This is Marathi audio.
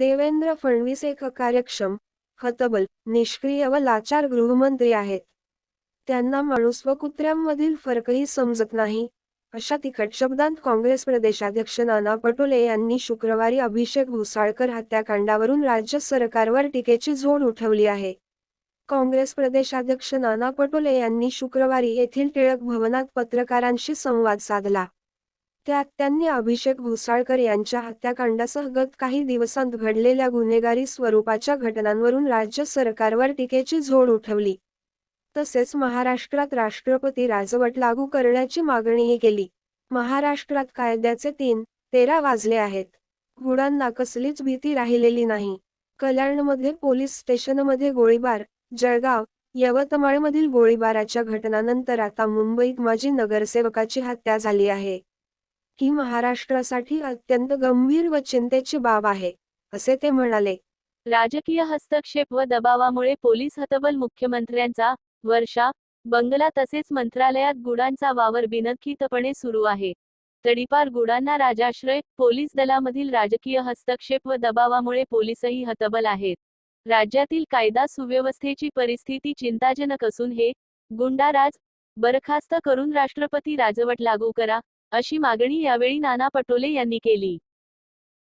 देवेंद्र फडणवीस एक अकार्यक्षम हतबल निष्क्रिय व लाचार गृहमंत्री आहेत. त्यांना माणूस व कुत्र्यांमधील फरकही समजत नाही अशा तिखट शब्दांत काँग्रेस प्रदेशाध्यक्ष नाना पटोले यांनी शुक्रवारी अभिषेक भुसाळकर हत्याकांडावरून राज्य सरकारवर टीकेची झोड उठवली आहे. काँग्रेस प्रदेशाध्यक्ष नाना पटोले यांनी शुक्रवारी येथील टिळक भवनात पत्रकारांशी संवाद साधला. त्यात त्यांनी अभिषेक भुसाळकर यांच्या हत्याकांडासह गत काही दिवसांत घडलेल्या गुन्हेगारी स्वरूपाच्या घटनांवरून राज्य सरकारवर टीकेची झोड उठवली. तसेच महाराष्ट्रात राष्ट्रपती राजवट लागू करण्याची मागणीही केली. महाराष्ट्रात कायद्याचे तीन तेरा वाजले आहेत. गुडांना कसलीच भीती राहिलेली नाही. कल्याणमध्ये पोलीस स्टेशनमध्ये गोळीबार जळगाव यवतमाळमधील गोळीबाराच्या घटनानंतर आता मुंबईत माजी नगरसेवकाची हत्या झाली आहे. ही महाराष्ट्रासाठी अत्यंत गंभीर व चिंतेची बाब आहे असे ते म्हणाले. राजकीय हस्तक्षेप व दबावामुळे पोलीस हतबल मुख्यमंत्र्यांचा वर्षा बंगला तसेच मंत्रालयात गुडांचा वावर बिनखितपणे सुरू आहे. तडीपार गुडांना राजाश्रय पोलीस दलामधील राजकीय हस्तक्षेप व दबावामुळे पोलीसही हतबल आहेत. राज्यातील कायदा सुव्यवस्थेची परिस्थिती चिंताजनक असून हे गुंडाराज बरखास्त करून राष्ट्रपती राजवट लागू करा अशी मागणी यावेळी नाना पटोले यांनी केली.